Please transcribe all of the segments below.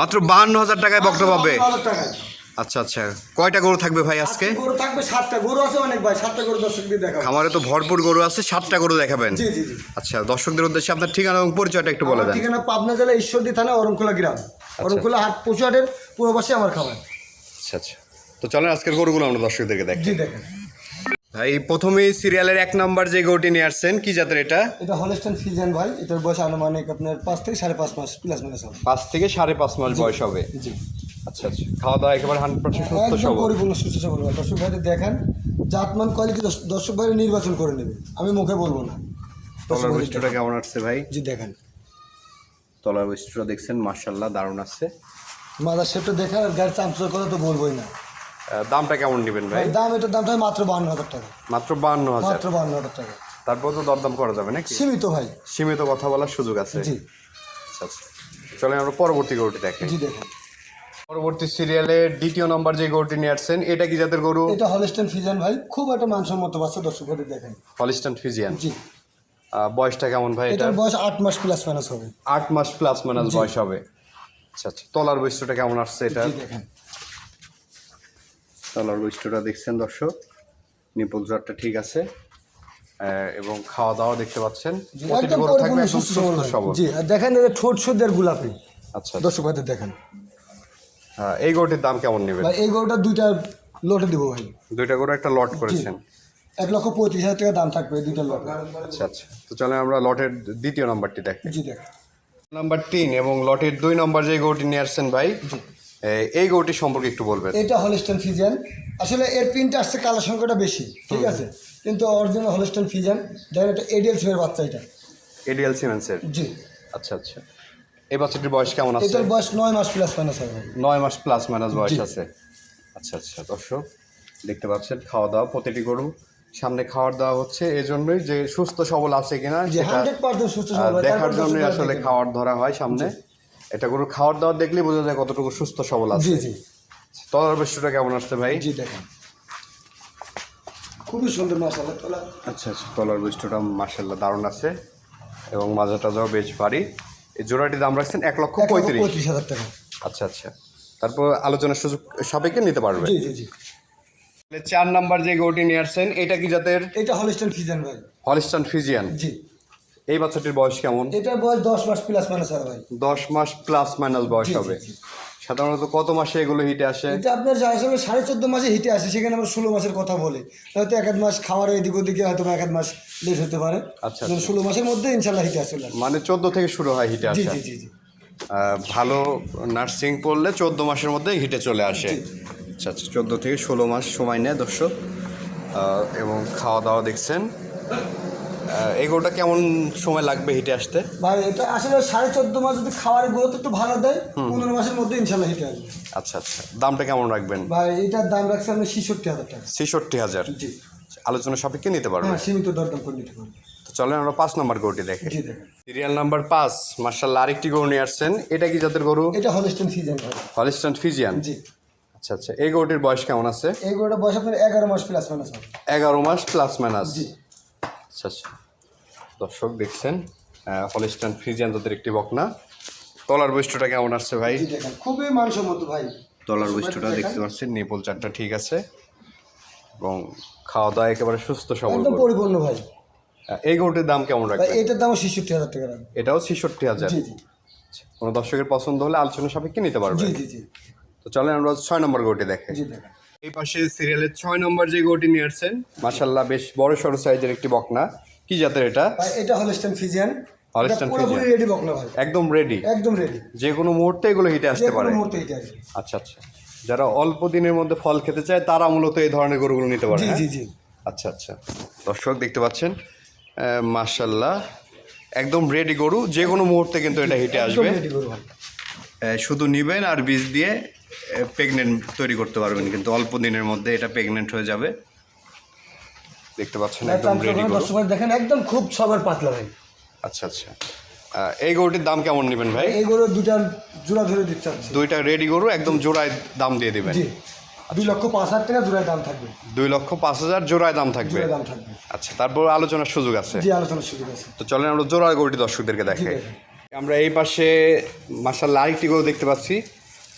মাত্র বাহান্ন হাজার টাকায় বকটা পাবে। আচ্ছা আচ্ছা। কয়টা গরু থাকবে ভাই আজকে? গরু থাকবে সাতটা। গরু আছে অনেক ভাই সাতটা গরু দর্শক দিয়ে দেখাবো। খামারে তো ভরপুর গরু আছে সাতটা গরু দেখাবেন। জি জি জি। আচ্ছা দর্শকদের উদ্দেশ্যে আপনার ঠিকানা এবং পরিচয়টা একটু বলে দেন। ঠিকানা পাবনা জেলা ঈশ্বরদী থানা অরণখোলা গ্রাম। আচ্ছা। অরণখোলা হাট পশুহাটের পূর্ব পাশে আমার খাবার আচ্ছা আচ্ছা। তো চলেন আজকের গরুগুলো আমরা দর্শকদেরকে দেখ জি দেখেন। ভাই প্রথমেই সিরিয়ালের এক নাম্বার যে গরুটি নিয়ে আসছেন কি জাতের এটা? এটা হলস্টাইন ফিজিয়ান ভাই এটার বয়স আনুমানিক আপনার পাঁচ থেকে সাড়ে পাঁচ মাস প্লাস মাইনাস হবে। পাঁচ থেকে সাড়ে পাঁচ মাস বয়স হবে? জি। আচ্ছা আচ্ছা। খাওয়া দাওয়া একেবারে হান্ড্রেড পার্সেন্ট সুস্থ সবল। পরিপূর্ণ সুস্থ সবল ভাই। দর্শক ভাইদের দেখেন জাতমান কোয়ালিটি দর্শক ভাইরা নির্বাচন করে নেবে। আমি মুখে বলব না। দর্শক তলার বৈশিষ্ট্যটা কেমন আসছে ভাই? জি দেখেন। তলার বৈশিষ্ট্যটা দেখছেন মার্শাল্লাহ দারুণ আসছে। মাদার শেপটা দেখেন আর গাড়ির চামচের কথা তো বলবোই না। দামটা কেমন নেবেন ভাই? দাম এটার দামটা মাত্র বান্ন হাজার টাকা। মাত্র বান্ন হাজার। মাত্র বান্ন হাজার টাকা। তারপর তো দরদাম করা যাবে নাকি? সীমিত ভাই। সীমিত কথা বলার সুযোগ আছে। জি। আচ্ছা আচ্ছা। চলেন আমরা পরবর্তী গরুটি দেখি। জি দেখেন। পরবর্তী সিরিয়ালে দ্বিতীয় নম্বর যে গরুটি নিয়ে আসছেন এটা কি জাতের গরু? এটা হলস্টেন ফিজিয়ান ভাই। খুব একটা মানসম্মত বাচ্চা দর্শক ভাইদের দেখেন। হলিস্টান ফিজিয়ান জি। বয়সটা কেমন ভাই এটা এটার বয়স আট মাস প্লাস মাইনাস হবে। আট মাস প্লাস মাইনাস বয়স হবে। আচ্ছা আচ্ছা। তলার বৈশিষ্ট্যটা কেমন আসছে এটা দেখেন। তলার বৈশিষ্ট্যটা দেখছেন দর্শক? নিপল জ্বরটা ঠিক আছে। এবং খাওয়া দাওয়া দেখতে পাচ্ছেন। জি, দেখেন ঠোঁট সুদের গোলাপি। আচ্ছা দর্শক ভাইদের দেখেন। হ্যাঁ, এই গরুটির দাম কেমন নেবেন? এই গরুটা দুইটা লটে দিব ভাই। দুইটা গরু একটা লট করেছেন। এক লক্ষ পঁয়ত্রিশ হাজার টাকা দাম থাকবে এই দুইটা লট আচ্ছা আচ্ছা। তো চলে আমরা লটের দ্বিতীয় নাম্বারটি দেখি জি দেখেন। নাম্বার তিন এবং লটের দুই নম্বর যে গরুটি নিয়ে আসছেন ভাই এই গরুটি সম্পর্কে একটু বলবেন। এটা হলস্টেন ফিজিয়ান আসলে এর প্রিন্ট আসছে কালার সংখ্যাটা বেশি ঠিক আছে? কিন্তু অরিজিনাল হলস্টেন ফিজিয়ান দেখেন এটা এডিএল সিমের বাচ্চা এটা। এডিএল সিমেন্সের জি। আচ্ছা আচ্ছা। এই বাচ্চাটির বয়স কেমন আছে? এটার বয়স নয় মাস প্লাস মাইনাস ভাই। নয় মাস প্লাস মাইনাস বয়স আছে। আচ্ছা আচ্ছা দর্শক দেখতে পাচ্ছেন খাওয়া দাওয়া প্রতিটি গরু সামনে খাওয়ার দাওয়া হচ্ছে। এই জন্যই যে সুস্থ সবল আছে কিনা দেখার জন্যই আসলে। খাওয়ার ধরা হয় সামনে। এটা গরু খাওয়ার দাওয়ার দেখলেই বোঝা যায় কতটুকু সুস্থ সবল আছে। জি জি। তলার বৈশিষ্ট্যটা কেমন আসছে ভাই? জি দেখেন। খুবই সুন্দর মাসাল্লাহ তোলা। আচ্ছা আচ্ছা তলার বৈশিষ্ট্যটা মার্শাল্লাহ দারুণ আছে এবং মাজা টাজাও বেশ ভারী। এই জোড়াটির দাম রাখছেন এক লক্ষ পঁয়ত্রিশ। পঁয়ত্রিশ হাজার টাকা। আচ্ছা আচ্ছা। তারপর আলোচনার সুযোগ সাপেক্ষে নিতে পারবে। জি জি জি। চার নাম্বার যে গরুটি নিয়ে আসছেন এটা কি জাতের? এটা হলস্টেন ফিজিয়ান ভাই। Holstein Friesian. জি। এই বাচ্চাটির বয়স কেমন? এটার বয়স দশ মাস প্লাস মাইনাস হবে ভাই। দশ মাস প্লাস মাইনাস বয়স হবে। সাধারণত কত মাসে এগুলো হিটে আসে? এটা আপনার আসলে সাড়ে চোদ্দ মাসে হিটে আসে সেখানে আমরা ষোলো মাসের কথা বলি। হয়তো এক মাস খাওয়ার এদিক ওদিকে হয়তো এক এক মাস লেট হতে পারে। আচ্ছা, কিন্তু ষোলো মাসের মধ্যে ইনশাল্লাহ হিটে আসলে মানে চোদ্দ থেকে শুরু হয় হিটে আসে। জি জি জি। ভালো নার্সিং পড়লে চোদ্দ মাসের মধ্যে হিটে চলে আসে। আচ্ছা আচ্ছা চোদ্দ থেকে ষোলো মাস সময় নেয় দর্শক। এবং খাওয়া দাওয়া দেখছেন। এগুলোটা কেমন সময় লাগবে হিটে আসতে? ভাই এটা আসলে সাড়ে চোদ্দ মাস যদি খাওয়ারের গ্রোথ একটু ভালো দেয় পনেরো মাসের মধ্যে ইনশাল্লাহ হিটে আসবে। আচ্ছা আচ্ছা। দামটা কেমন রাখবেন? ভাই এটার দাম রাখছে আপনি ছেষট্টি হাজার টাকা। ছেষট্টি হাজার? জি। আলোচনা সাপেক্ষে নিতে পারবেন? হ্যাঁ সীমিত দরদাম করে নিতে পারবেন। তো চলেন আমরা পাঁচ নম্বর গরুটি দেখি। সিরিয়াল নাম্বার পাঁচ মার্শাল্লাহ আরেকটি গরু নিয়ে আসছেন। এটা কি জাতের গরু? এটা হলস্টেন ফিজিয়ান হলিস্টান ফিজিয়ান জি। আচ্ছা আচ্ছা। এই গরুটির বয়স কেমন আছে? এই গরুটা বয়স আপনার এগারো মাস প্লাস মাইনাস এগারো মাস প্লাস মাইনাস জি। দর্শক দেখছেন হলিস্টান ফ্রিজিয়ান তাদের একটি বকনা। তলার বৈশিষ্ট্যটা কেমন আসছে ভাই? খুবই মানসম্মত ভাই। তলার বৈশিষ্ট্যটা দেখতে পাচ্ছেন নিপল চারটা ঠিক আছে। এবং খাওয়া দাওয়া একেবারে সুস্থ সবল পরিপূর্ণ ভাই। এই গরুটির দাম কেমন ভাই রাখবেন? এটার দাম ছেষট্টি হাজার টাকা এটাও ছেষট্টি হাজার। জি কোনো দর্শকের পছন্দ হলে আলোচনা সাপেক্ষে নিতে পারবে জি জি জি। তো চলেন আমরা ছয় নম্বর গরুটি দেখে জি এই পাশে সিরিয়ালের ছয় নম্বর যে গরুটি নিয়ে আসছেন মাসাল্লাহ বেশ বড় সড়ো সাইজের একটি বকনা। কি জাতের এটা? এটা হলস্টেন ফিজিয়ান পুরোপুরি Friesian। রেডি বকনা ভাই। একদম রেডি একদম রেডি যে কোনো মুহূর্তে এগুলো হিটে যে আসতে কোনো পারে। মুহূর্তে আসবে। আচ্ছা আচ্ছা। যারা অল্প দিনের মধ্যে ফল খেতে চায় তারা মূলত এই ধরনের গরুগুলো নিতে পারে জি হ্যাঁ? জি জি। আচ্ছা আচ্ছা। দর্শক দেখতে পাচ্ছেন? মার্শাল্লাহ একদম রেডি গরু। যে কোনো মুহূর্তে কিন্তু এটা হিটে আসবে। শুধু নিবেন আর বীজ দিয়ে প্রেগনেন্ট তৈরি করতে পারবেন কিন্তু অল্প দিনের মধ্যে এটা প্রেগনেন্ট হয়ে যাবে। দেখতে পাচ্ছেন একদম রেডি দর্শক দেখেন একদম খুব সবার পাতলা ভাই। আচ্ছা আচ্ছা। এই গরুটির দাম কেমন নেবেন ভাই? এই গরু দুটা জোড়া ধরে দিতে দুইটা রেডি গরু একদম জোড়ায় দাম দিয়ে দিবেন। জি। দুই লক্ষ পাঁচ হাজার টাকা জোড়ায় দাম থাকবে। দুই লক্ষ পাঁচ হাজার জোড়ায় দাম থাকবে। দাম থাকবে। আচ্ছা তারপর আলোচনার সুযোগ আছে। জি আলোচনার সুযোগ আছে। তো চলেন আমরা জোড়া গরুটি দর্শকদেরকে দেখাই। আমরা এই পাশে মাসাল্লাহ আরেকটি গরু দেখতে পাচ্ছি।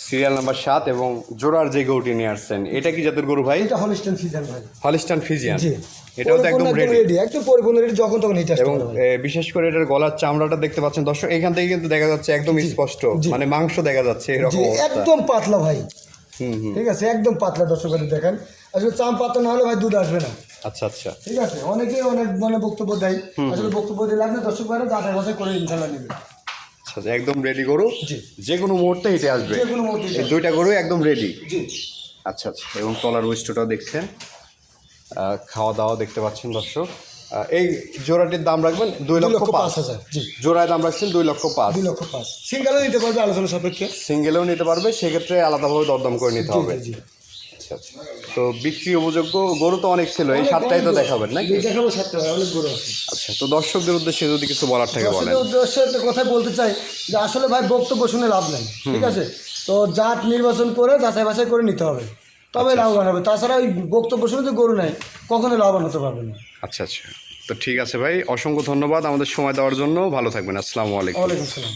সিরিয়াল নাম্বার সাত এবং জোড়ার যে গরুটি নিয়ে আসছেন এটা কি জাতের গরু ভাই? এটা হলিস্টেন ফিজান ভাই। হলিস্টান ফিজিয়ান জি। এটাও তো একদম রেডি একদম পরিপূর্ণ রেডি যখন তখন হিট এবং বিশেষ করে এটার গলার চামড়াটা দেখতে পাচ্ছেন। দর্শক এখান থেকে কিন্তু দেখা যাচ্ছে একদম স্পষ্ট। মানে মাংস দেখা যাচ্ছে এরকম একদম পাতলা ভাই। ঠিক আছে একদম পাতলা দর্শক দেখেন। আসলে চাম পাতলা না হলে ভাই দুধ আসবে না। আচ্ছা আচ্ছা। ঠিক আছে অনেকে অনেক মানে বক্তব্য দেয়। আসলে বক্তব্য দিলে আপনি দর্শক ভাইরা যাচাই বাছাই করে ইনশাল্লাহ নেবে আচ্ছা একদম রেডি গরু? যে কোনো মুহূর্তে হেঁটে আসবে। যে কোনো মুহূর্তে এই দুইটা গরু একদম রেডি আচ্ছা আচ্ছা এবং তলার ওয়েস্টটাও দেখছেন। খাওয়া দাওয়া দেখতে পাচ্ছেন দর্শক। এই জোড়াটির দাম রাখবেন দুই লক্ষ পাঁচ। হাজার জোড়ায় দাম রাখছেন দুই লক্ষ পাঁচ। দুই লক্ষ পাঁচ। সিঙ্গেলও নিতে পারবে আলোচনা সাপেক্ষে। সিঙ্গেলেও নিতে পারবে সেক্ষেত্রে আলাদাভাবে দরদাম করে নিতে হবে। আচ্ছা আচ্ছা। তো বিক্রি উপযোগ্য গরু তো অনেক ছিল এই সাতটাই তো দেখাবেন নাকি? দেখাবো সাতটা অনেক গরু আছে। আচ্ছা তো দর্শকদের উদ্দেশ্যে যদি কিছু বলার থাকে বলেন। উদ্দেশ্যে একটা কথা বলতে চাই যে আসলে ভাই বক্তব্য শুনে লাভ নাই ঠিক আছে? তো জাত নির্বাচন করে যাচাই বাছাই করে নিতে হবে তবে লাভবান হবে। তাছাড়া ওই বক্তব্য শুনে যে গরু নাই কখনো লাভবান হতে পারবে না। আচ্ছা আচ্ছা। তো ঠিক আছে ভাই অসংখ্য ধন্যবাদ আমাদের সময় দেওয়ার জন্য। ভালো থাকবেন আসসালামু আলাইকুম। ওয়ালাইকুম সালাম